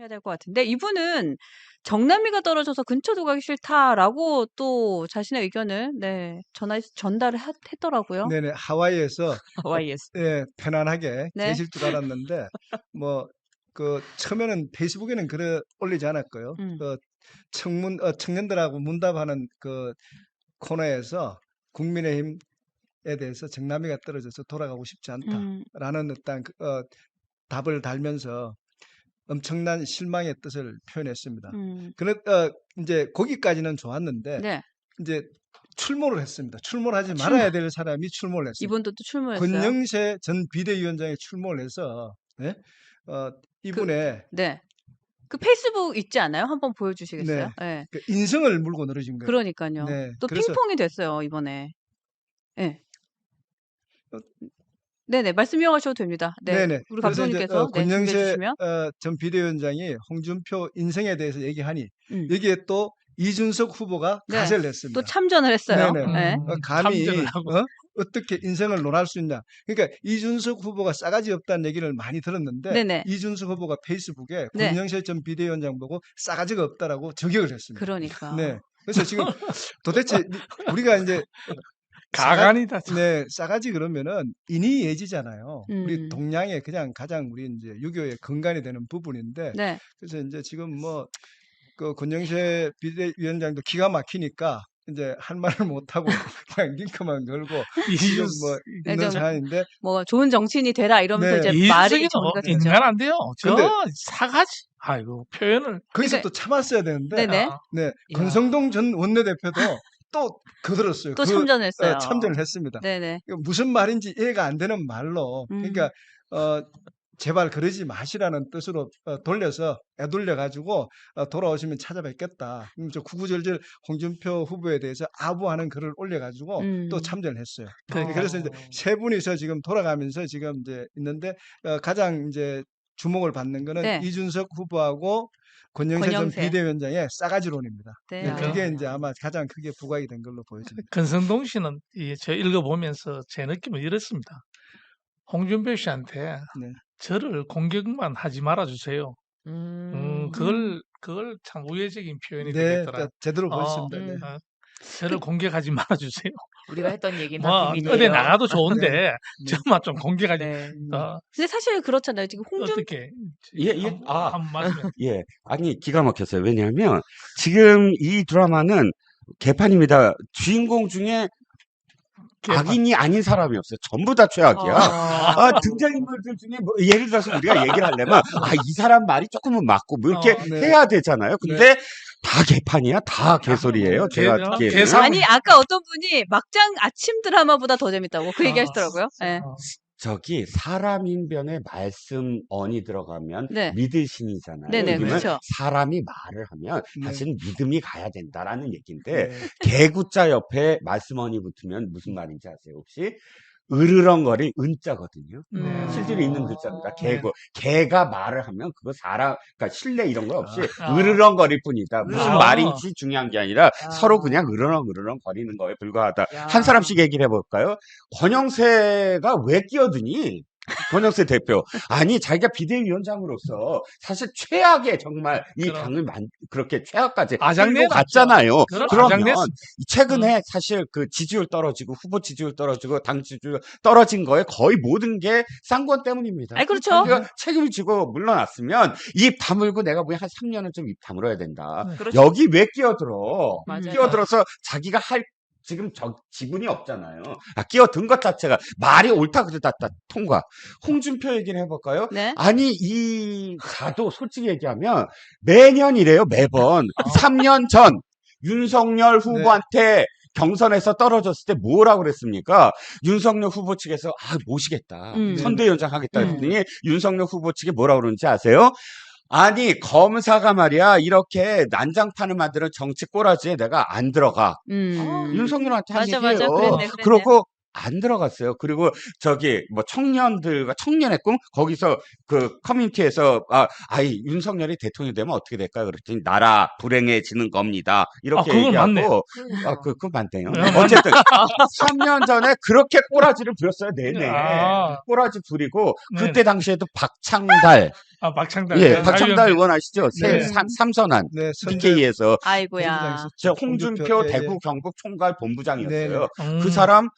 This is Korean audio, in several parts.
해야 될 것 같은데 이분은 "정남이가 떨어져서 근처도 가기 싫다."라고 또 자신의 의견을 네 전화 전달을 하 했더라고요. 네네. 하와이에서 하와이에서. 예 편안하게 네. 계실 줄 알았는데 뭐 그 처음에는 페이스북에는 글을 올리지 않았고요. 음. 그 청문 어 청년들하고 문답하는 그 코너에서 국민의힘 에 대해서 "정남이가 떨어져서 돌아가고 싶지 음. 않다."라는 어떤 그어 답을 달면서 엄청난 실망의 뜻을 표현했습니다. 음. 그런 어 인제 거기까지는 좋았는데 네. 인제 출몰을 했습니다. 출몰하지 출몰. 말아야 될 사람이 출몰을 했습니다. 이분도 또 출몰했어요? 권영세 전 비대위원장이 출몰을 해서 예? 어그 이분의 네. 그 페이스북 있지 않아요? 한번 보여 주시겠어요? 네. 예. 그 인성을 물고 늘어진 거예요. 그러니깐요. 네. 또 핑퐁이 됐어요, 이번에. 예. 어 네네. 말씀 이어가셔도 됩니다. 네. 네네. 우리 그래서 인제 감독님께서 어네 준비해 권영세 주시면. 어 전 비대위원장이 홍준표 인성에 대해서 얘기하니 음. 여기에 또 이준석 후보가 네. 가세를 또 했습니다. 참전을 했어요. 네네. 예. 어음 감히 참전을 하고. 어 어떻게 인성을 논할 수 있냐. 그러니까 이준석 후보가 싸가지 없다는 얘기를 많이 들었는데 네네. 이준석 후보가 페이스북에 네. 권영세 전 비대위원장 보고 싸가지가 없다라고 저격을 했습니다. 그러니까. 네. 그래서 지금 도대체 이 우리가 싸 가 가관이다 참. 네. 싸가지 그러면은 인의예지잖아요. 우리 음. 동양의 그냥 가장 우리 인제 유교의 근간이 되는 부분인데 네. 그래서 인제 지금 뭐 그 권영세 비대위원장도 기가 막히니까 인제 할 말을 못 하고 그냥 링크만 걸고 지금 뭐네 있는 좀 상황인데 뭐 "좋은 정치인이 되라." 이러면서 네. 이제 말이 이준석이는 정리가 됐죠. 인간 안 돼요. 저 사가지 아이고 표현을 거기서 그러니까 또 참았어야 되는데 네네. 아. 네. 야. 권성동 전 원내대표도 또 거들었어요. 또 그 참전을 어 했어요. 참전을 했습니다. 네네. 그 무슨 말인지 이해가 안 되는 말로 음. 그러니까 어 "제발 그러지 마시라."는 뜻으로 어 돌려서 애돌려 가지고 어 "돌아오시면 찾아뵙겠다." 그럼 저 구구절절 홍준표 후보에 대해서 아부하는 글을 올려 가지고 또 음. 참전을 했어요. 그러니까 그래서 어. 세 분이서 지금 돌아가면서 지금 인제 있는데 어 가장 인제 주목을 받는 거는 네. 이준석 후보하고 권영세 전 권영세. 비대위원장의 싸가지론입니다. 네. 네. 그게 아. 인제 아마 가장 크게 부각이 된 걸로 보여집니다. 권성동 씨는 이 저 읽어보면서 제 느낌은 이렇습니다. 홍준표 씨한테 네. 저를 공격만 하지 말아 주세요. 음 음. 그걸 그걸 참 우회적인 표현이 네. 되겠더라. 딱 제대로 어 보셨습니다. 네. 음. 어 저를 공격하지 말아 주세요. 우리가 했던 얘기는 다뭐 어디 비밀이에요. 나가도 네. 좋은데 네. 저만 좀 공격하지 네. 음. 어 근데 사실 그렇잖아요. 지금 홍준 어떻게 예, 예. 한 아, 한 예. 아니, 기가 막혔어요. 왜냐하면 지금 이 드라마는 개판입니다. 주인공 중에. 악인이 아닌 사람이 없어요. 전부 다 최악이야. 아. 아, 등장인물들 중에 뭐 예를 들어서 우리가 얘기를 하려면 아, 이 사람 말이 조금은 맞고 뭐 이렇게 어. 네. 해야 되잖아요. 근데 다 개판이야. 다 개소리예요. 개- 제가. 개상- 아니 아까 어떤 분이 막장 아침 드라마보다 더 재밌다고 그 얘기 아. 하시더라고요. 예. 어. 저기 사람인 변에 말씀 언이 들어가면 네. 믿으신이잖아요. 네네. 그렇죠. 사람이 말을 하면 네. 사실은 믿음이 가야 된다라는 얘기인데 네. 개구자 옆에 말씀 언이 붙으면 무슨 말인지 아세요 혹시? 으르렁거리 은자거든요. 네. 음. 실제로 있는 글자입니다. 네. 개구. 개가 말을 하면 그거 사람, 그러니까 신뢰 이런 거 없이 아. 으르렁거릴 뿐이다. 무슨 아. 말인지 중요한 게 아니라 아. 서로 그냥 으르렁 으르렁 거리는 거에 불과하다. 야. 한 사람씩 얘기를 해볼까요? 권영세가 왜 끼어드니? 권영세 대표. 아니, 자기가 비대위원장으로서 사실 최악의 정말 이 그럼. 당을 만, 그렇게 최악까지 아장내 끌고 갔잖아요. 그럼 그러면 아장냈어. 최근에 사실 그 지지율 떨어지고 후보 지지율 떨어지고 당 지지율 떨어진 거에 거의 모든 게 쌍권 때문입니다. 아니, 그렇죠. 자기가 책임을 지고 물러났으면 입 다물고 내가 보기엔 한 3년은 좀 입 다물어야 된다. 네. 그렇죠. 여기 왜 끼어들어? 맞아요. 끼어들어서 자기가 할 지금 저 지분이 없잖아요. 아, 끼어든 것 자체가 말이 옳다 그러다 다 통과. 홍준표 얘기를 해볼까요? 네. 아니 이 자도 솔직히 얘기하면 매년 이래요 매번 어. 3년 전 윤석열 후보한테 경선에서 떨어졌을 때 뭐라고 그랬습니까? 윤석열 후보 측에서 아 모시겠다 음. 선대위원장 하겠다 음. 했더니 윤석열 후보 측이 뭐라고 그러는지 아세요? 아니 검사가 말이야 이렇게 난장판을 만드는 정치 꼬라지에 내가 안 들어가 음. 윤석열한테 한 맞아, 얘기예요. 맞아. 그랬네, 그랬네. 그러고 안 들어갔어요. 그리고 저기 뭐 청년들과 청년의 꿈 거기서 그 커뮤니티에서 아, 아이 윤석열이 대통령이 되면 어떻게 될까 그랬더니 나라 불행해지는 겁니다. 이렇게 아, 그건 얘기하고. 아, 그, 그건 맞네요. 네, 어쨌든 3년 전에 그렇게 꼬라지를 부렸어요. 내내. 아. 꼬라지 부리고 네. 그때 당시에도 박창달 아, 박창달. 예, 네, 박창달. 의원 아시죠? 새 네. 삼- 삼선한 네, PK에서 아이고야. 저 홍준표, 홍준표 예, 예. 대구 경북 총괄 본부장이었어요. 음. 그 사람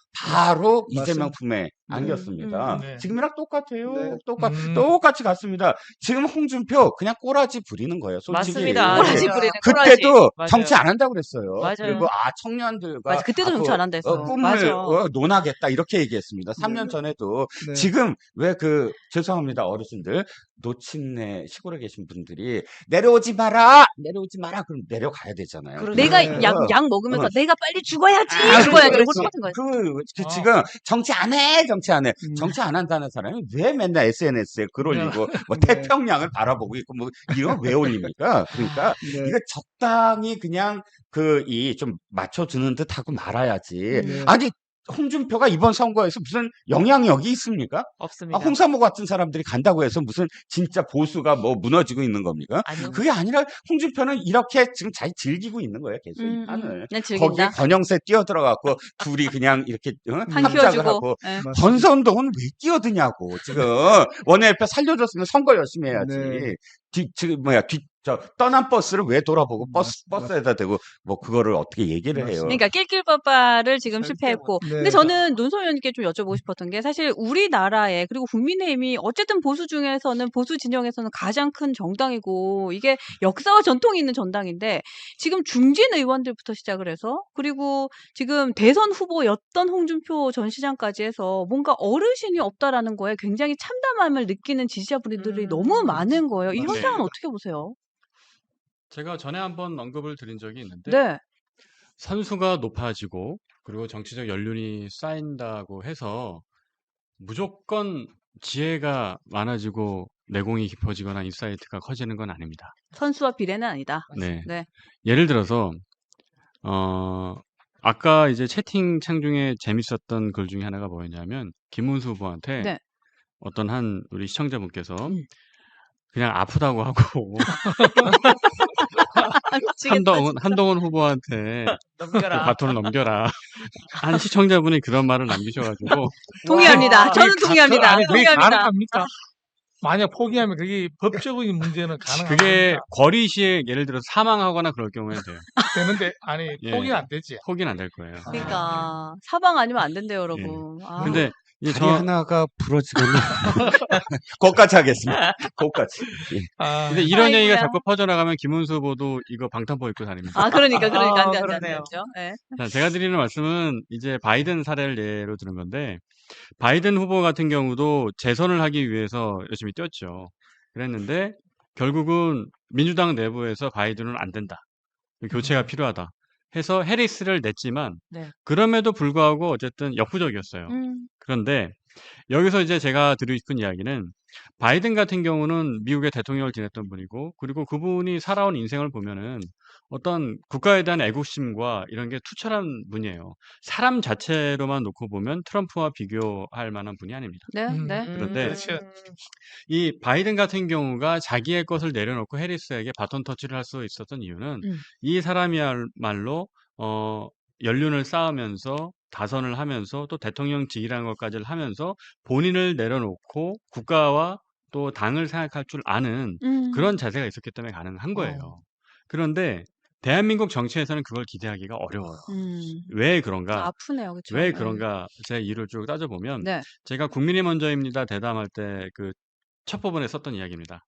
바로. 이재명 품에 안겼습니다. 음, 네. 지금이랑 똑같아요. 네. 똑같 음. 똑같이 갔습니다. 지금 홍준표 그냥 꼬라지 부리는 거예요. 솔직히. 맞습니다. 예. 꼬라지 부리는 꼬라지. 그때도 맞아요. 정치 안 한다고 그랬어요. 맞아요. 그리고 아 청년들과 맞아. 그때도 아, 정치 그, 안 한다 했어. 어, 꿈을 맞아. 어, 논하겠다 이렇게 얘기했습니다. 3년 네. 전에도 네. 지금 왜 그 죄송합니다 어르신들 노친네 시골에 계신 분들이 내려오지 마라 내려오지 마라 그럼 내려가야 되잖아요. 그러니까 내가 네. 약, 약 먹으면서 어. 내가 빨리 죽어야지. 아, 죽어야지. 그렇지. 그거 똑같은 거예요. 그, 그 어. 지금 정치 안 해, 정치 안 해. 음. 정치 안 한다는 사람이 왜 맨날 SNS에 글 올리고 뭐 네. 태평양을 바라보고 있고 뭐 이런 왜 올립니까? 그러니까 네. 이거 적당히 그냥 그 이 좀 맞춰주는 듯 하고 말아야지. 네. 아니 홍준표가 이번 선거에서 무슨 영향력이 있습니까? 없습니다. 아, 홍사모 같은 사람들이 간다고 해서 무슨 진짜 보수가 뭐 무너지고 있는 겁니까? 아니요. 그게 아니라 홍준표는 이렇게 지금 잘 즐기고 있는 거예요, 계속 음, 이 판을. 그냥 거기에. 건영세 뛰어들어갖고 둘이 그냥 이렇게 어? 한 합작을 키워주고. 하고 예. 맞습니다. 전선동은 왜 끼어드냐고 지금 원내협회 살려줬으면 선거 열심히 해야지 네. 뒤 지금 뭐야 뒤 저 떠난 버스를 왜 돌아보고 버스 맞- 버스에다 대고 뭐 그거를 어떻게 얘기를 해요? 그러니까 낄낄빠빠를 지금 실패했고. 네. 근데 저는 논소 의원님께 좀 여쭤보고 싶었던 게 사실 우리나라에 그리고 국민의힘이 어쨌든 보수 중에서는 보수 진영에서는 가장 큰 정당이고 이게 역사와 전통이 있는 정당인데 지금 중진 의원들부터 시작을 해서 그리고 지금 대선 후보였던 홍준표 전 시장까지 해서 뭔가 어르신이 없다라는 거에 굉장히 참담함을 느끼는 지지자분들이 음. 너무 많은 거예요. 이. 현상은 어떻게 보세요? 제가 전에 한번 언급을 드린 적이 있는데 네. 선수가 높아지고 그리고 정치적 연륜이 쌓인다고 해서 무조건 지혜가 많아지고 내공이 깊어지거나 인사이트가 커지는 건 아닙니다. 선수와 비례는 아니다. 네. 네. 예를 들어서 어 아까 이제 채팅창 중에 재밌었던 글 중에 하나가 뭐였냐면 김문수 후보한테 네. 어떤 한 우리 시청자분께서 음. 그냥 아프다고 하고 한동훈. 한동훈 후보한테 그 넘겨라. 바톤을 넘겨라. 한 시청자분이 그런 말을 남기셔가지고 동의합니다. 와, 저는 동의합니다. 가- 아니, 그게 동의합니다. 가능합니까? 만약 포기하면 그게 법적인 문제는 가능합니다. 그게 거리 시에 예를 들어서 사망하거나 그럴 경우에는 돼요. 되는데 아니 예. 포기는 안 되지. 포기는 안 될 거예요. 그러니까 사방 아니면 안 된대요, 여러분. 아. 근데 다리 저 하나가 부러지거나 거기까지 하겠습니다. 거기까지. 아, 근데 이런 얘기가 아이고야. 자꾸 퍼져나가면 김은수 후보도 이거 방탄복 입고 다닙니다. 아, 그러니까 그러니까 아, 안 돼, 안 돼, 안 그러네요. 돼요. 예. 자, 제가 드리는 말씀은 이제 바이든 사례를 예로 드는 건데 바이든 후보 같은 경우도 재선을 하기 위해서 열심히 뛰었죠. 그랬는데 결국은 민주당 내부에서 바이든은 안 된다. 교체가 필요하다. 해서 해리스를 냈지만 네. 그럼에도 불구하고 어쨌든 역부족이었어요. 음. 그런데 여기서 이제 제가 드리고 싶은 이야기는 바이든 같은 경우는 미국의 대통령을 지냈던 분이고 그리고 그분이 살아온 인생을 보면은 어떤 국가에 대한 애국심과 이런 게 투철한 분이에요. 사람 자체로만 놓고 보면 트럼프와 비교할 만한 분이 아닙니다. 네, 음, 네. 그런데 그렇죠. 이 바이든 같은 경우가 자기의 것을 내려놓고 해리스에게 바톤 터치를 할 수 있었던 이유는 음. 이 사람이야말로 어 연륜을 쌓으면서 다선을 하면서 또 대통령직이라는 것까지를 하면서 본인을 내려놓고 국가와 또 당을 생각할 줄 아는 음. 그런 자세가 있었기 때문에 가능한 거예요. 그런데 대한민국 정치에서는 그걸 기대하기가 어려워요. 음. 왜 그런가? 아프네요, 그렇죠? 왜 그런가? 제 이유를 쭉 따져보면 네. 제가 국민이 먼저입니다 대담할 때 그 첫 부분에 썼던 이야기입니다.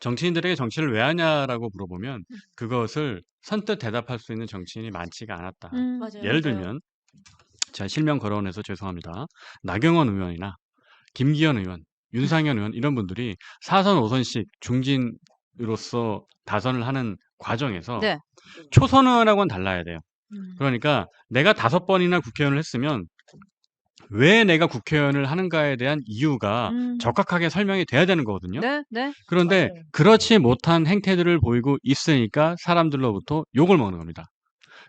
정치인들에게 정치를 왜 하냐라고 물어보면 음. 그것을 선뜻 대답할 수 있는 정치인이 많지가 않았다. 음. 예를 들면 제가 실명 거론해서 죄송합니다. 나경원 의원이나 김기현 의원, 윤상현 의원 이런 분들이 4선 5선씩 중진으로서 다선을 하는 과정에서 네. 초선 의원하고는 달라야 돼요. 음. 그러니까 내가 다섯 번이나 국회의원을 했으면 왜 내가 국회의원을 하는가에 대한 이유가 음. 적확하게 설명이 돼야 되는 거거든요. 네, 네. 그런데 맞아요. 그렇지 못한 행태들을 보이고 있으니까 사람들로부터 욕을 먹는 겁니다.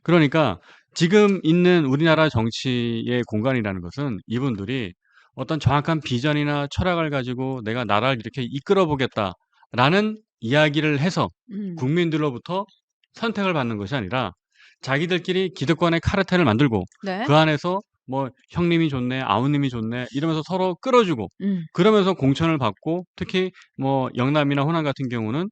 그러니까 지금 있는 우리나라 정치의 공간이라는 것은 이분들이 어떤 정확한 비전이나 철학을 가지고 내가 나라를 이렇게 이끌어 보겠다라는 이야기를 해서 음. 국민들로부터 선택을 받는 것이 아니라 자기들끼리 기득권의 카르텔을 만들고 네. 그 안에서 뭐 형님이 좋네, 아우님이 좋네 이러면서 서로 끌어주고 음. 그러면서 공천을 받고 특히 뭐 영남이나 호남 같은 경우는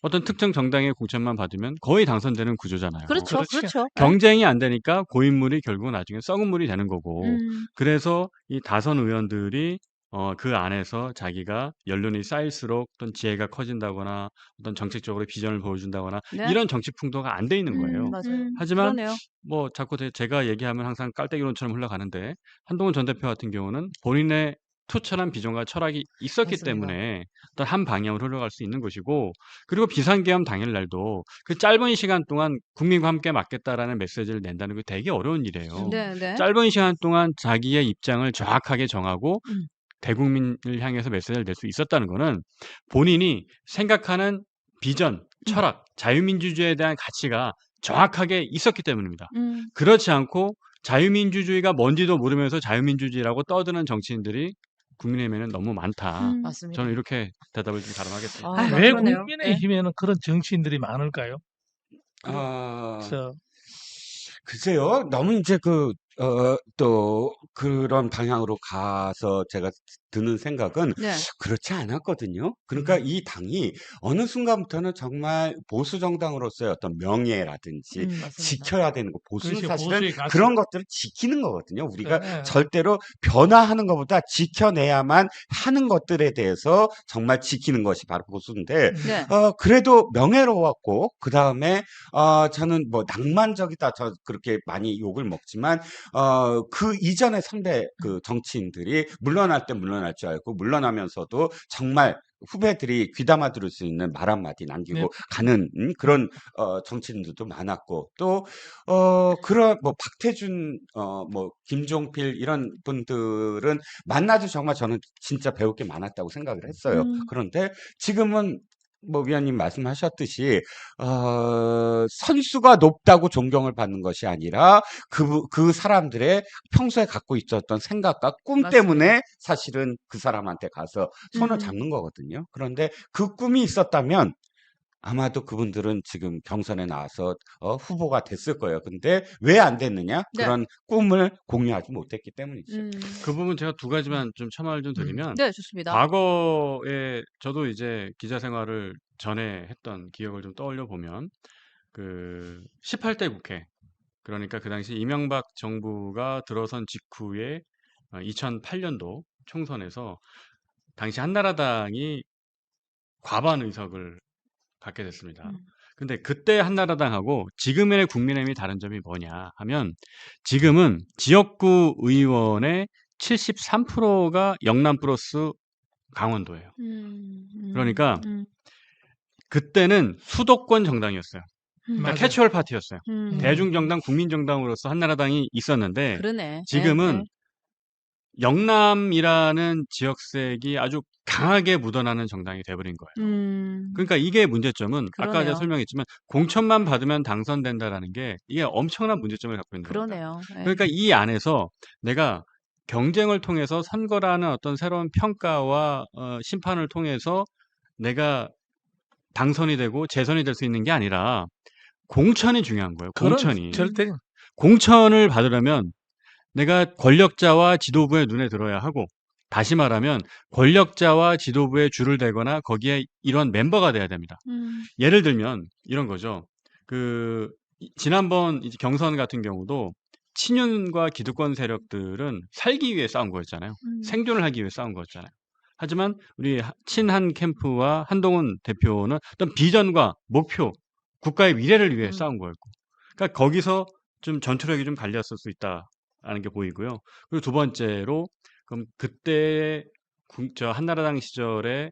어떤 특정 정당의 공천만 받으면 거의 당선되는 구조잖아요. 그렇죠, 그렇죠. 그렇죠. 경쟁이 안 되니까 고인물이 결국 나중에 썩은 물이 되는 거고 음. 그래서 이 다선 의원들이 어, 그 안에서 자기가 연륜이 쌓일수록 어떤 지혜가 커진다거나 어떤 정책적으로 비전을 보여준다거나 네. 이런 정치 풍토가 안 돼 있는 거예요. 음, 맞아요. 하지만 그러네요. 뭐 자꾸 제- 제가 얘기하면 항상 깔때기론처럼 흘러가는데 한동훈 전 대표 같은 경우는 본인의 투철한 비전과 철학이 있었기 맞습니다. 때문에 어떤 한 방향으로 흘러갈 수 있는 것이고 그리고 비상계엄 당일날도 그 짧은 시간 동안 국민과 함께 맡겠다라는 메시지를 낸다는 게 되게 어려운 일이에요. 네, 네. 짧은 시간 동안 자기의 입장을 정확하게 정하고 음. 대국민을 향해서 메시지를 낼 수 있었다는 거는 본인이 생각하는 비전, 음. 철학, 자유민주주의에 대한 가치가 정확하게 있었기 때문입니다. 음. 그렇지 않고 자유민주주의가 뭔지도 모르면서 자유민주주의라고 떠드는 정치인들이 국민의힘에는 너무 많다. 음. 맞습니다. 저는 이렇게 대답을 좀 가름하겠습니다. 아, 왜 그러네요. 국민의힘에는 그런 정치인들이 많을까요? 아, 그래서 글쎄요. 너무 이제 그, 어, 또 그런 방향으로 가서 제가 드는 생각은 네. 그렇지 않았거든요. 그러니까 음. 이 당이 어느 순간부터는 정말 보수 정당으로서의 어떤 명예라든지 음. 지켜야 되는 거, 보수는 그렇지, 사실은. 그런 것들을 지키는 거거든요. 우리가 네. 절대로 변화하는 것보다 지켜내야만 하는 것들에 대해서 정말 지키는 것이 바로 보수인데, 네. 어, 그래도 명예로웠고, 그 다음에, 어, 저는 뭐 낭만적이다, 저 그렇게 많이 욕을 먹지만, 어, 그 이전의 선배 그 정치인들이 물러날 때 물러날 줄 알고, 물러나면서도 정말 후배들이 귀담아 들을 수 있는 말 한마디 남기고 네. 가는 음, 그런 어, 정치인들도 많았고 또 어, 그런 뭐 박태준 어, 뭐 김종필 이런 분들은 만나도 정말 저는 진짜 배울 게 많았다고 생각을 했어요. 음. 그런데 지금은 뭐 위원님 말씀하셨듯이 어, 선수가 높다고 존경을 받는 것이 아니라 그, 그 사람들의 평소에 갖고 있었던 생각과 꿈 맞습니다. 때문에 사실은 그 사람한테 가서 손을 음. 잡는 거거든요. 그런데 그 꿈이 있었다면 아마도 그분들은 지금 경선에 나와서 어, 후보가 됐을 거예요. 근데 왜 안 됐느냐? 네. 그런 꿈을 공유하지 못했기 때문이죠. 음. 그 부분 제가 두 가지만 좀 첨언을 좀 드리면 네, 좋습니다. 과거에 저도 이제 기자 생활을 전에 했던 기억을 좀 떠올려 보면 그 18대 국회 그러니까 그 당시 이명박 정부가 들어선 직후에 2008년도 총선에서 당시 한나라당이 과반 의석을 갖게 됐습니다. 음. 근데 그때 한나라당하고 지금의 국민의힘이 다른 점이 뭐냐 하면 지금은 지역구 의원의 73%가 영남 플러스 강원도예요. 음, 음, 그러니까 음, 그때는 수도권 정당이었어요. 음. 그러니까. 캐치얼 파티였어요. 음. 대중정당, 국민정당으로서 한나라당이 있었는데 그러네. 지금은 네, 영남이라는 지역색이 아주 강하게 묻어나는 정당이 돼버린 거예요. 네. 음. 그러니까 이게 문제점은 아까 그러네요. 제가 설명했지만 공천만 받으면 당선된다라는 게 이게 엄청난 문제점을 갖고 있는 겁니다. 그러네요. 네. 그러니까 이 안에서 내가 경쟁을 통해서 선거라는 어떤 새로운 평가와 어, 심판을 통해서 내가 당선이 되고 재선이 될 수 있는 게 아니라 공천이 중요한 거예요. 그런 공천이. 절대 공천을 받으려면 내가 권력자와 지도부의 눈에 들어야 하고 다시 말하면 권력자와 지도부의 줄을 대거나 거기에 이런 멤버가 돼야 됩니다. 음. 예를 들면 이런 거죠. 그 이- 지난번 경선 같은 경우도 친윤과 기득권 세력들은 살기 위해 싸운 거였잖아요. 음. 생존을 하기 위해 싸운 거였잖아요. 하지만 우리 하- 친한 캠프와 한동훈 대표는 어떤 비전과 목표, 국가의 미래를 위해 음. 싸운 거였고, 그러니까 거기서 좀 전투력이 좀 갈렸을 수 있다라는 게 보이고요. 그리고 두 번째로 그럼 그때 국- 저 한나라당 시절에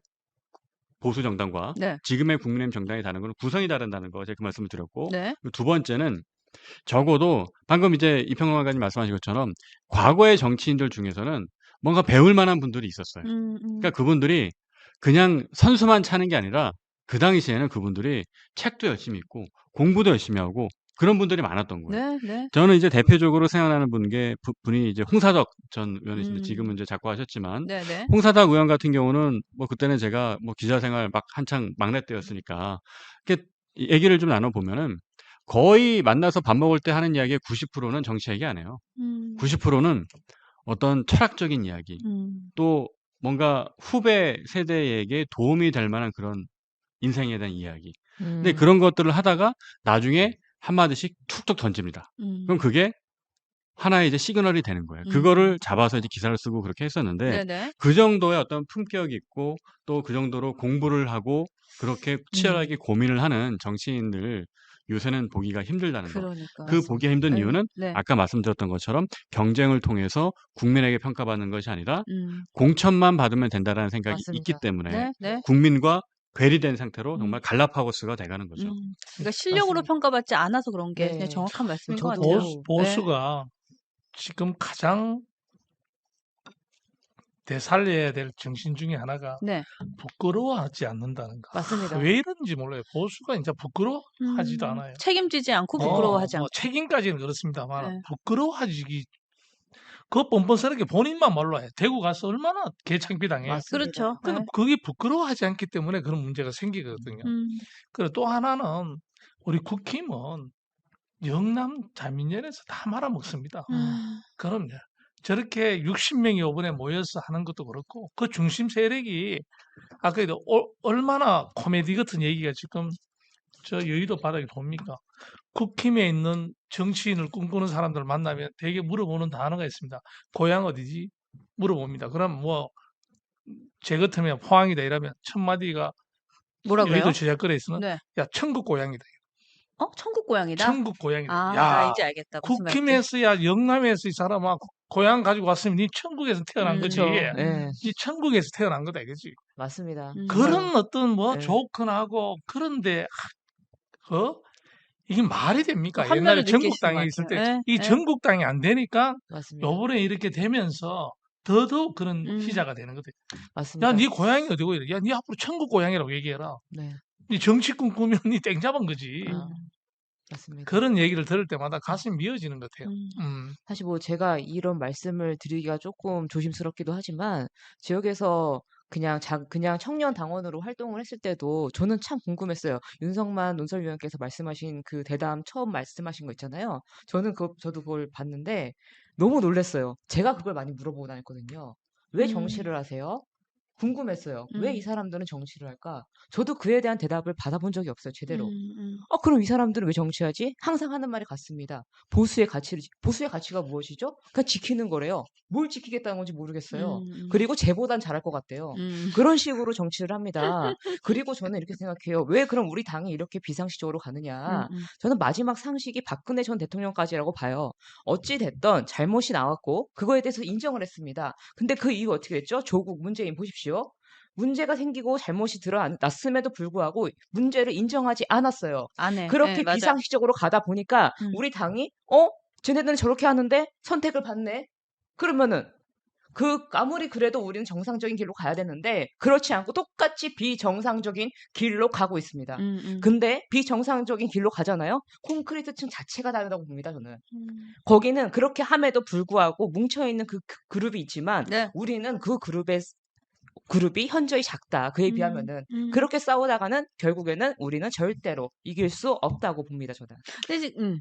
보수 정당과 네. 지금의 국민의힘 정당이 다른 건 구성이 다른다는 거 제가 그 말씀을 드렸고 네. 두 번째는 적어도 방금 이제 이평론 가님 말씀하신 것처럼 과거의 정치인들 중에서는 뭔가 배울 만한 분들이 있었어요. 음, 음. 그러니까 그분들이 그냥 선수만 차는 게 아니라 그 당시에는 그분들이 책도 열심히 읽고 공부도 열심히 하고 그런 분들이 많았던 거예요. 네, 네. 저는 이제 대표적으로 생각나는 분게 부- 분이 이제 홍사덕 전 의원이신데 음. 지금은 이제 작고하셨지만 네, 네. 홍사덕 의원 같은 경우는 뭐 그때는 제가 뭐 기자 생활 막 한창 막내 때였으니까 이렇게 얘기를 좀 나눠 보면은 거의 만나서 밥 먹을 때 하는 이야기의 90%는 정치 얘기 안 해요. 음. 90%는 어떤 철학적인 이야기, 음. 또 뭔가 후배 세대에게 도움이 될 만한 그런 인생에 대한 이야기. 근데 음. 그런 것들을 하다가 나중에 한마디씩 툭툭 던집니다. 음. 그럼 그게 하나의 이제 시그널이 되는 거예요. 음. 그거를 잡아서 이제 기사를 쓰고 그렇게 했었는데 네네. 그 정도의 어떤 품격 있고 또 그 정도로 공부를 하고 그렇게 음. 치열하게 고민을 하는 정치인들 요새는 보기가 힘들다는 거. 그러니까. 그 보기가 힘든 네. 이유는 네. 아까 말씀드렸던 것처럼 경쟁을 통해서 국민에게 평가받는 것이 아니라 음. 공천만 받으면 된다라는 생각이 맞습니다. 있기 때문에 네, 네. 국민과 괴리된 상태로 음. 정말 갈라파고스가 돼가는 거죠. 음. 그러니까 실력으로 맞습니다. 평가받지 않아서 그런 게 네. 그냥 정확한 말씀인 것 같아요. 보수, 보수가 지금 가장 되살려야 될 정신 중에 하나가 네. 부끄러워하지 않는다는 거. 맞습니다. 왜 이런지 몰라요. 보수가 이제 부끄러워하지도 음. 않아요. 책임지지 않고 어, 부끄러워하지 어, 않고. 책임까지는 그렇습니다만 네. 부끄러워하지 그 뻔뻔스럽게 본인만 말로 해. 대구 가서 얼마나 개창피당해요. 맞습니다. 그렇죠. 근데 네. 그게 부끄러워하지 않기 때문에 그런 문제가 생기거든요. 음. 그리고 또 하나는 우리 국힘은 영남 자민련에서 다 말아먹습니다. 음. 그럼요. 저렇게 60명이 이번에 모여서 하는 것도 그렇고 그 중심 세력이 아까도 어- 얼마나 코미디 같은 얘기가 지금 저 여의도 바닥에 돕니까? 국힘에 있는 정치인을 꿈꾸는 사람들 만나면 되게 물어보는 단어가 있습니다. 고향 어디지? 물어봅니다. 그럼 뭐 제 같으면 포항이다 이러면 첫 마디가 뭐라고요? 여의도 저작거리에 있으면 네. 야 천국 고향이다. 어? 천국 고양이다? 천국 고향이다. 아, 야나 이제 알겠다. 국힘에서야 영남에서 이 사람아 고- 고향 가지고 왔으면 네 천국에서 태어난 음, 거지. 네, 이 천국에서 태어난 거다 이거지. 맞습니다. 음. 그런 어떤 뭐 네. 조건하고 그런데 하- 어 이게 말이 됩니까? 그 옛날에 전국당에 것 있을 때 같아요. 이 예, 예. 전국당이 안 되니까 맞습니다. 요번에 이렇게 되면서 더더욱 그런 음. 희자가 되는 거지. 맞습니다. 야, 네 고향이 어디고 이래? 야, 네 앞으로 천국 고향이라고 얘기해라. 네, 네 정치 꿈꾸면 네땡 잡은 거지. 아, 맞습니다. 그런 얘기를 들을 때마다 가슴이 미어지는 것 같아요. 음. 음. 사실 뭐 제가 이런 말씀을 드리기가 조금 조심스럽기도 하지만 지역에서 그냥 자, 그냥 청년 당원으로 활동을 했을 때도 저는 참 궁금했어요. 윤석만 논설위원께서 말씀하신 그 대담 처음 말씀하신 거 있잖아요. 저는 그 저도 그걸 봤는데 너무 놀랐어요. 제가 그걸 많이 물어보고 다녔거든요. 왜 음. 정치를 하세요? 궁금했어요. 왜 음. 이 사람들은 정치를 할까? 저도 그에 대한 대답을 받아본 적이 없어요. 제대로. 음, 음. 어, 그럼 이 사람들은 왜 정치하지? 항상 하는 말이 같습니다. 보수의 가치를, 지- 보수의 가치가 무엇이죠? 그냥 지키는 거래요. 뭘 지키겠다는 건지 모르겠어요. 음, 음. 그리고 쟤보단 잘할 것 같대요. 음. 그런 식으로 정치를 합니다. 그리고 저는 이렇게 생각해요. 왜 그럼 우리 당이 이렇게 비상식적으로 가느냐? 저는 마지막 상식이 박근혜 전 대통령까지라고 봐요. 어찌 됐던 잘못이 나왔고 그거에 대해서 인정을 했습니다. 근데 그 이후 어떻게 됐죠? 조국 문재인 보십시오. 문제가 생기고 잘못이 드러났음에도 불구하고 문제를 인정하지 않았어요. 안 해. 그렇게 네. 비상식적으로 가다 보니까 음. 우리 당이 어? 쟤네들은 저렇게 하는데 선택을 받네. 그러면은 그 아무리 그래도 우리는 정상적인 길로 가야 되는데 그렇지 않고 똑같이 비정상적인 길로 가고 있습니다. 음, 음. 근데 비정상적인 길로 가잖아요. 콘크리트 층 자체가 다르다고 봅니다. 저는 음. 거기는 그렇게 함에도 불구하고 뭉쳐 있는 그, 그 그룹이 있지만 네. 우리는 그 그룹의 그룹이 현저히 작다. 그에 음, 비하면은 음. 그렇게 싸우다가는 결국에는 우리는 절대로 이길 수 없다고 봅니다. 저는. 근데 지- 음.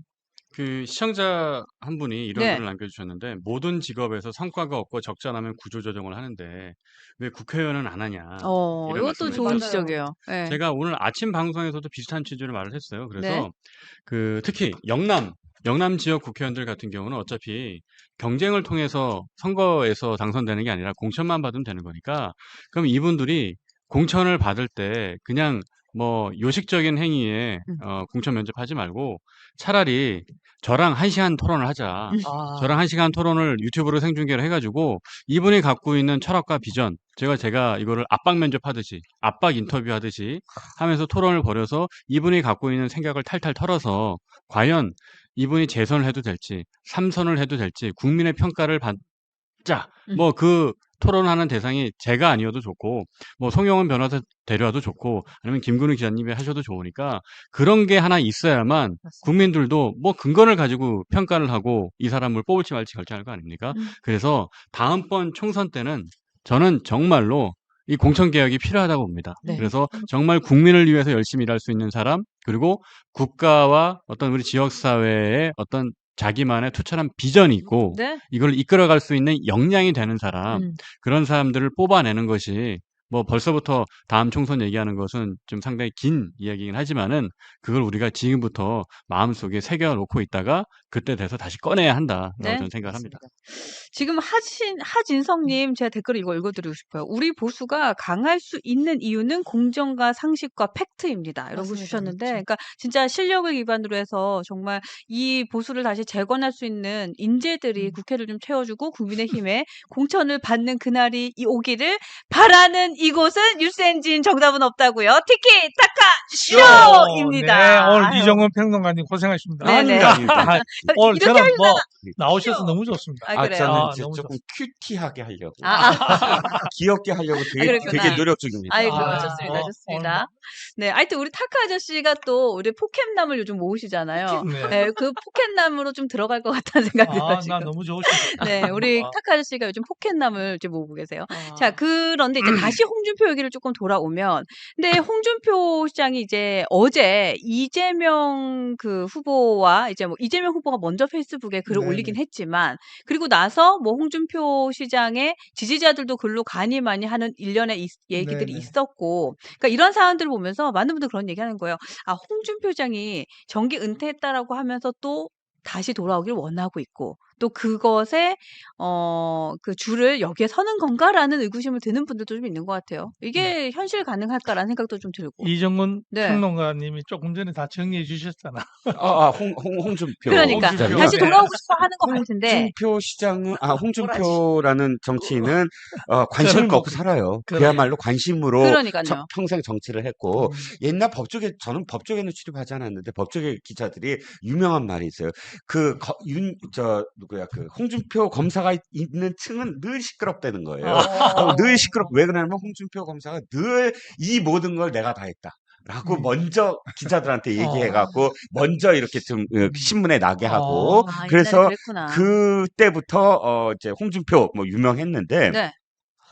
그 시청자 한 분이 이런 네. 글을 남겨주셨는데 모든 직업에서 성과가 없고 적자나면 구조조정을 하는데 왜 국회의원은 안 하냐 어, 이것도 좋은. 지적이에요. 네. 제가 오늘 아침 방송에서도 비슷한 취지로 말을 했어요. 그래서 네. 그 특히 영남 영남 지역 국회의원들 같은 경우는 어차피 경쟁을 통해서 선거에서 당선되는 게 아니라 공천만 받으면 되는 거니까 그럼 이분들이 공천을 받을 때 그냥 뭐 요식적인 행위에 음. 어, 공천 면접하지 말고 차라리 저랑 한 시간 토론을 하자. 음. 아, 저랑 한 시간 토론을 유튜브로 생중계를 해가지고 이분이 갖고 있는 철학과 비전, 제가 제가 이거를 압박 면접하듯이 압박 인터뷰 하듯이 하면서 토론을 벌여서 이분이 갖고 있는 생각을 탈탈 털어서 과연 이분이 재선을 해도 될지, 삼선을 해도 될지 국민의 평가를 받자. 음. 뭐그 토론하는 대상이 제가 아니어도 좋고, 뭐 송영은 변호사 데려와도 좋고, 아니면 김근우 기자님이 하셔도 좋으니까 그런 게 하나 있어야만 맞습니다. 국민들도 뭐 근거를 가지고 평가를 하고 이 사람을 뽑을지 말지 결정할 거 아닙니까? 음. 그래서 다음번 총선 때는 저는 정말로 이 공천 개혁이 필요하다고 봅니다. 네. 그래서 정말 국민을 위해서 열심히 일할 수 있는 사람 그리고 국가와 어떤 우리 지역 사회의 어떤 자기만의 투철한 비전이 있고 네. 이걸 이끌어갈 수 있는 역량이 되는 사람 음. 그런 사람들을 뽑아내는 것이 뭐 벌써부터 다음 총선 얘기하는 것은 좀 상당히 긴 이야기긴 하지만은 그걸 우리가 지금부터 마음속에 새겨 놓고 있다가 그때 돼서 다시 꺼내야 한다라고 네. 저는 생각을 합니다. 지금 하진 하진성님 제가 댓글을 이거 읽어드리고 싶어요. 우리 보수가 강할 수 있는 이유는 공정과 상식과 팩트입니다. 이러고 맞습니다. 주셨는데, 그렇죠. 그러니까 진짜 실력을 기반으로 해서 정말 이 보수를 다시 재건할 수 있는 인재들이 음. 국회를 좀 채워주고 국민의힘에 공천을 받는 그날이 이 오기를 바라는 이곳은 뉴스엔진 정답은 없다고요. 티키 타카 쇼입니다. 네, 오늘 아유. 이정은 평론가님 고생하셨습니다. 네네. 아닙니다. 아, 오늘 이렇게 저는 뭐 하시다가 나오셔서 쇼. 너무 좋습니다. 아, 아, 그래요? 저는 아, 이제 너무 조금 큐티하게 하려고 아, 아. 귀엽게 하려고 되게, 그랬구나. 되게 노력 중입니다. 아이고 아, 좋습니다, 어, 좋습니다. 네, 하여튼 우리 타카 아저씨가 또 우리 포켓남을 요즘 모으시잖아요. 네. 네, 그 포켓남으로 좀 들어갈 것 같다는 생각이 아, 들어요. 나 너무 좋으십니다. 네, 우리 아. 타카 아저씨가 요즘 포켓남을 이제 모으고 계세요. 아. 자, 그런데 이제 다시 홍준표 얘기를 조금 돌아오면, 근데 홍준표 시장이 이제 어제 이재명 그 후보와 이제 뭐 이재명 후보가 먼저 페이스북에 글을 네네. 올리긴 했지만, 그리고 나서 뭐 홍준표 시장의 지지자들도 글로 가니 많이 하는 일련의 이- 얘기들이 네네. 있었고, 그러니까 이런 상황들을 보면서 많은 분들 그런 얘기 하는 거예요. 아, 홍준표 시장이 정기 은퇴했다라고 하면서 또 다시 돌아오길 원하고 있고, 또 그것에 어, 그 줄을 여기에 서는 건가라는 의구심을 드는 분들도 좀 있는 것 같아요. 이게 현실 가능할까라는 생각도 좀 들고. 이정은 네. 평론가님이 조금 전에 다 정리해 주셨잖아. 아, 아, 홍, 홍, 홍준표. 그러니까 홍준표. 다시 네. 돌아오고 싶어 하는 것 같은데. 홍준표 시장은 아 홍준표라는 정치인은 어, 관심을 먹고 거. 살아요. 그래. 그야말로 관심으로. 저- 평생 정치를 했고 음. 옛날 법조계 저는 법조계는 출입하지 않았는데 법조계 기자들이 유명한 말이 있어요. 그 윤저 누구야 그 홍준표 검사가 있- 있는 층은 늘 시끄럽다는 거예요. 어, 늘 시끄럽. 왜 그러냐면 홍준표 검사가 늘 이 모든 걸 내가 다 했다. 라고 음. 먼저 기자들한테 어. 얘기해갖고 먼저 이렇게 좀 어, 신문에 나게 하고 어. 아, 그래서. 그때부터 어 이제 홍준표 뭐 유명했는데 네.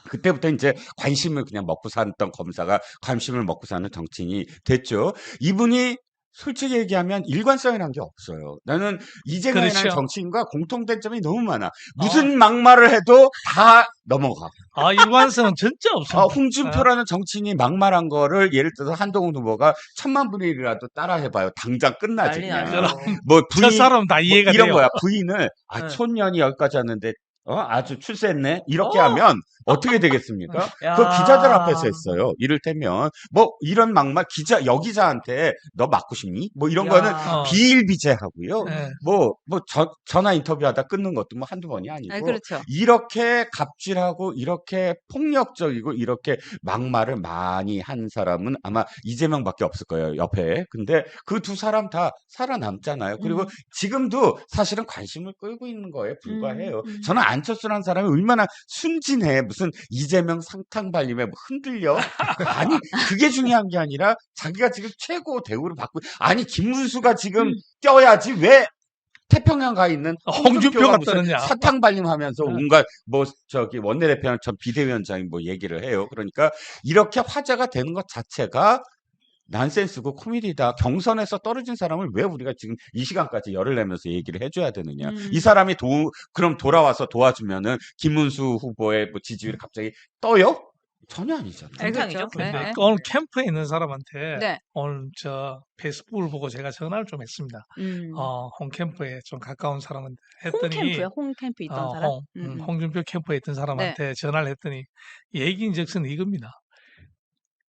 그때부터 이제 관심을 그냥 먹고 살았던 검사가 관심을 먹고 사는 정치인이 됐죠. 이분이 솔직히 얘기하면 일관성이라는 게 없어요. 나는 이재명이라는 그렇죠. 정치인과 공통된 점이 너무 많아. 무슨 막말을 해도 다 넘어가. 아, 일관성은 진짜 아, 없습니다. 홍준표라는 정치인이 막말한 거를 예를 들어서 한동훈 후보가 천만 분이라도 따라해봐요. 당장 끝나지. 뭐저 부인, 사람 다뭐 이해가 이런 돼요. 거야. 부인을 아 네. 촌년이 여기까지 왔는데 어 아주 출세했네 이렇게 어. 하면 어떻게 되겠습니까? 야. 그 기자들 앞에서 했어요. 이를테면 뭐 이런 막말 기자 여 기자한테 너 맞고 싶니? 뭐 이런 거는 어. 비일비재하고요. 네. 뭐뭐 전화 인터뷰하다 끊는 것도 뭐 한두 번이 아니고 아, 그렇죠. 이렇게 갑질하고 이렇게 폭력적이고 이렇게 막말을 많이 한 사람은 아마 이재명밖에 없을 거예요 옆에. 근데 그 두 사람 다 살아남잖아요. 그리고 음. 지금도 사실은 관심을 끌고 있는 거에 불과해요. 음, 음. 저는 안철수라는 사람이 얼마나 순진해. 무슨 이재명 상탕 발림에 뭐 흔들려? 아니 그게 중요한 게 아니라 자기가 지금 최고 대우를 받고 아니 김문수가 지금 뛰어야지 왜 태평양 가 있는 어, 무슨 떠느냐. 사탕 발림하면서 응. 뭔가 뭐 저기 원내대표랑 전 비대위원장이 뭐 얘기를 해요. 그러니까 이렇게 화제가 되는 것 자체가 난센스고 코미디다. 경선에서 떨어진 사람을 왜 우리가 지금 이 시간까지 열을 내면서 얘기를 해줘야 되느냐. 음. 이 사람이 도, 그럼 돌아와서 도와주면은 김문수 후보의 뭐 지지율이 갑자기 떠요? 전혀 아니잖아요. 아, 그렇죠. 정상이죠. 네. 오늘 캠프에 있는 사람한테 네. 오늘 저 페이스북을 보고 제가 전화를 좀 했습니다. 음. 어, 홈캠프에 좀 가까운 사람한테 했더니 홈캠프요? 홈캠프 있던 어, 사람? 홍, 음, 음, 음. 홍준표 캠프에 있던 사람한테 전화를 했더니 얘기인즉슨 이겁니다.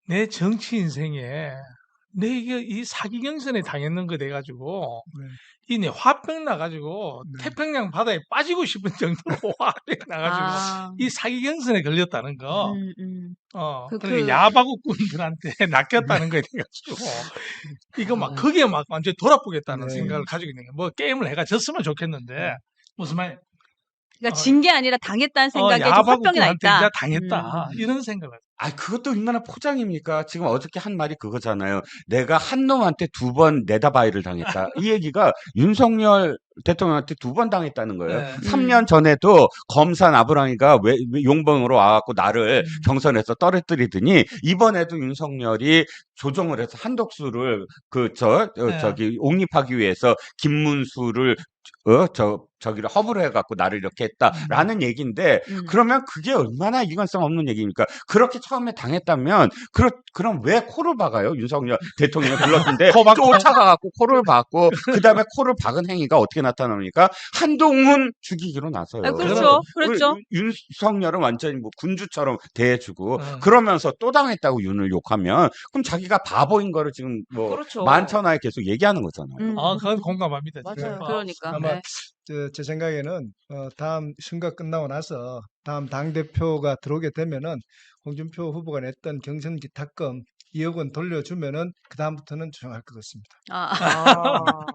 내 정치 인생에 내 이게 이 사기 경선에 당했는 거 돼가지고 네. 이내 화병 나가지고 네. 태평양 바다에 빠지고 싶은 정도로 화병 나가지고 아. 이 사기 경선에 걸렸다는 거. 음, 음. 어, 그- 그러니까 그- 야바구꾼들한테 낚였다는 거에 돼가지고 이거 막 아. 그게 막 완전 히 돌아보겠다는 네. 생각을 가지고 있는 거예요. 뭐 게임을 해가 졌으면 좋겠는데 무슨 말? 그러니까 어, 진게 아니라 당했다는 어, 생각에 좀 화병이 나 있다. 당했다 음. 이런 생각을. 아, 그것도 얼마나 포장입니까? 지금 어저께 한 말이 그거잖아요. 내가 한 놈한테 두 번 내다바이를 당했다. 이 얘기가 윤석열 대통령한테 두 번 당했다는 거예요. 네. 3년 전에도 검사 나부랑이가 왜, 왜 용병으로 와갖고 나를 음. 경선에서 떨어뜨리더니 이번에도 윤석열이 조정을 해서 한덕수를 그저 네. 저기 옹립하기 위해서 김문수를 어 저 저기를 허브를 해갖고 나를 이렇게 했다라는 얘기인데 음. 그러면 그게 얼마나 이관성 없는 얘기입니까? 그렇게 처음에 당했다면 그렇 그럼 왜 코를 박아요? 윤석열 대통령이 불렀는데. 쫓아가갖고 코를 박고 그 다음에 코를 박은 행위가 어떻게 나타납니까? 한동훈 죽이기로 나서요. 아, 그렇죠. 그렇죠. 윤- 윤석열은 완전히 뭐 군주처럼 대해주고 네. 그러면서 또 당했다고 윤을 욕하면 그럼 자기가 바보인 거를 지금 뭐 그렇죠. 만천하에 계속 얘기하는 거잖아요. 음. 아, 그건 공감합니다. 맞아요. 아, 그러니까. 아마 네. 저, 제 생각에는 어, 다음 선거 끝나고 나서 다음 당 대표가 들어오게 되면은 홍준표 후보가 냈던 경선 기탁금 2억 원 돌려주면은 그 다음부터는 조용할 것 같습니다. 아, 아.